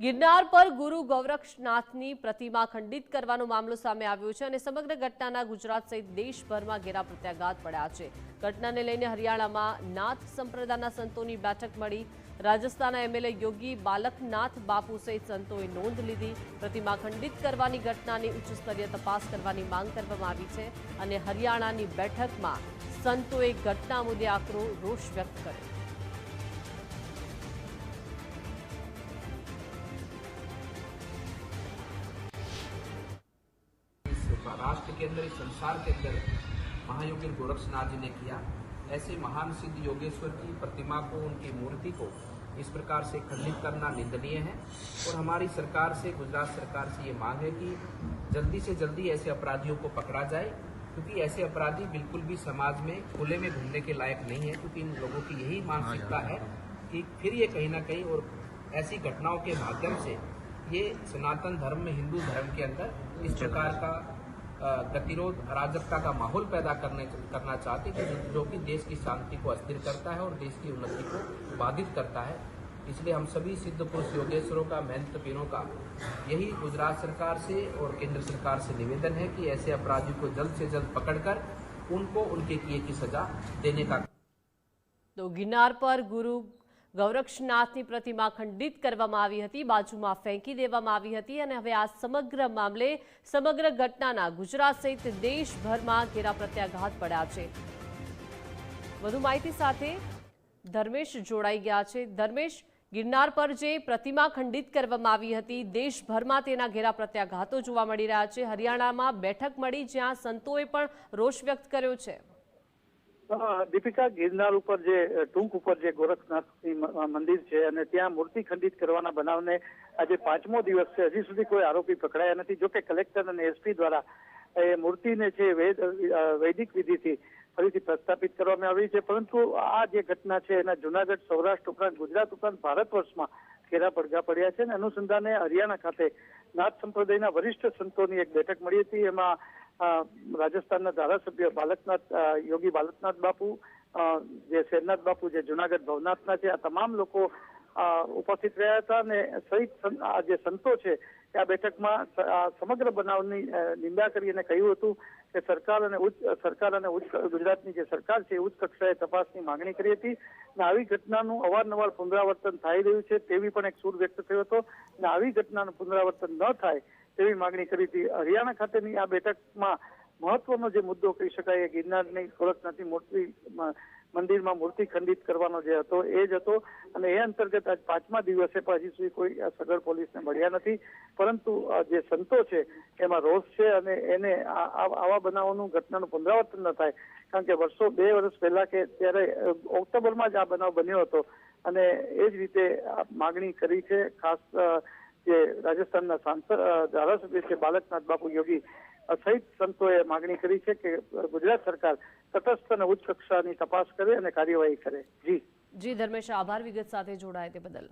ગિરનાર પર ગુરુ ગૌરક્ષનાથની પ્રતિમા ખંડિત કરવાનો મામલો સામે આવ્યો છે અને સમગ્ર ઘટનાના ગુજરાત સહિત દેશભરમાં ઘેરા પ્રત્યાઘાત પડ્યા છે. ઘટનાને લઈને હરિયાણામાં નાથ સંપ્રદાયના સંતોની બેઠક મળી. રાજસ્થાનના એમએલએ યોગી બાલકનાથ બાપુ સહિત સંતોએ નોંધ લીધી. પ્રતિમા ખંડિત કરવાની ઘટનાની ઉચ્ચસ્તરીય તપાસ કરવાની માંગ કરવામાં આવી છે અને હરિયાણાની બેઠકમાં સંતોએ ઘટના મુદ્દે આકરો રોષ વ્યક્ત કર્યો. राष्ट्र के अंदर, संसार के अंदर महायोगी गोरक्षनाथ जी ने किया। ऐसे महान सिद्ध योगेश्वर की प्रतिमा को, उनकी मूर्ति को इस प्रकार से खंडित करना निंदनीय है। और हमारी सरकार से, गुजरात सरकार से ये मांग है कि जल्दी से जल्दी ऐसे अपराधियों को पकड़ा जाए, क्योंकि ऐसे अपराधी बिल्कुल भी समाज में, खुले में घूमने के लायक नहीं है, क्योंकि इन लोगों की यही मानसिकता है कि फिर ये कहीं ना कहीं और ऐसी घटनाओं के माध्यम से ये सनातन धर्म में, हिंदू धर्म के अंदर इस प्रकार का गतिरोध, अराजकता का माहौल पैदा करने, करना चाहते थे जो कि देश की शांति को अस्थिर करता है और देश की उन्नति को बाधित करता है। इसलिए हम सभी सिद्ध पुरुष योगेश्वरों का, महंत पीरों का यही गुजरात सरकार से और केंद्र सरकार से निवेदन है कि ऐसे अपराधी को जल्द से जल्द पकड़कर उनको उनके किए की सजा देने का तो गिनार पर गुरु ગૌરક્ષનાથની પ્રતિમા ખંડિત કરવામાં આવી હતી, બાજુમાં ફેંકી દેવામાં આવી હતી અને હવે આ સમગ્ર મામલે, સમગ્ર ઘટનાના ગુજરાત સહિત દેશભરમાં ઘેરા પ્રત્યાઘાત પડ્યા છે. વધુ માહિતી સાથે ધર્મેશ જોડાઈ ગયા છે. ધર્મેશ, ગિરનાર પર જે પ્રતિમા ખંડિત કરવામાં આવી હતી, દેશભરમાં તેના ઘેરા પ્રત્યાઘાતો જોવા મળી રહ્યા છે. હરિયાણામાં બેઠક મળી, જ્યાં સંતોએ પણ રોષ વ્યક્ત કર્યો છે. દીપિકા ગિરનાર ઉપર જે ટૂંક ઉપર જે ગોરખનાથની મંદિર છે અને ત્યાં મૂર્તિ ખંડિત કરવાના બનાવને આજે પાંચમો દિવસ છે. હજી સુધી કોઈ આરોપી પકડાયા નથી. જોકે કલેક્ટર અને એસપી દ્વારા એ મૂર્તિને છે વેદ વૈદિક વિધિથી ફરીથી પ્રસ્થાપિત કરવામાં આવી છે. પરંતુ આ જે ઘટના છે, એના જુનાગઢ, સૌરાષ્ટ્ર ઉપરાંત ગુજરાત ઉપરાંત ભારત વર્ષમાં ઘેરા પડઘા પડ્યા છે. અને અનુસંધાને હરિયાણા ખાતે નાથ સંપ્રદાયના વરિષ્ઠ સંતોની એક બેઠક મળી હતી. એમાં રાજસ્થાનના ધારાસભ્ય બાલકનાથ યોગી બાલકનાથ બાપુ જે શેરનાથ બાપુ, જે જુનાગઢ ભવનાથના છે, આ તમામ લોકો ઉપસ્થિત રહ્યા હતા અને સહિત જે સંતો છે આ બેઠકમાં સમગ્ર બનાવની નિંદા કરી અને કહ્યું હતું કે સરકાર અને ઉચ્ચ, સરકાર અને ઉચ્ચ, ગુજરાતની જે સરકાર છે ઉચ્ચ કક્ષાએ તપાસની માંગણી કરી હતી અને આવી ઘટનાનું અવારનવાર પુનરાવર્તન થઈ રહ્યું છે તેવી પણ એક સૂર વ્યક્ત થયો હતો. અને આવી ઘટનાનું પુનરાવર્તન ન થાય તેવી માંગણી કરી હતી. હરિયાણા ખાતેની આ બેઠકમાં મહત્વનો જે મુદ્દો કહી શકાય એ ગિરનારની ગોરખનાથની મૂર્તિ મંદિરમાં મૂર્તિ ખંડિત કરવાનો જે હતો, એ જ હતો. અને એ અંતર્ગત આજ પાંચમા દિવસે પણ સુધી કોઈ સગર પોલીસને મળ્યા નથી. પરંતુ જે સંતો છે, એમાં રોષ છે અને એને આવા બનાવોનું ઘટનાનું પુનરાવર્તન ન થાય. કારણ કે વર્ષો, બે વર્ષ પહેલા કે ત્યારે ઓક્ટોબરમાં જ આ બનાવ બન્યો હતો. અને એ જ રીતે માગણી કરી છે, ખાસ જે રાજસ્થાનના સાંસદ ધારાસભ્ય છે બાલકનાથ બાપુ યોગી સહિત સંતોએ માગણી કરી છે કે ગુજરાત સરકાર તટસ્થ અને ઉચ્ચ કક્ષાની તપાસ કરે અને કાર્યવાહી કરે. જી. જી, ધર્મેશ, આભાર. વિગત સાથે જોડાય તે બદલ.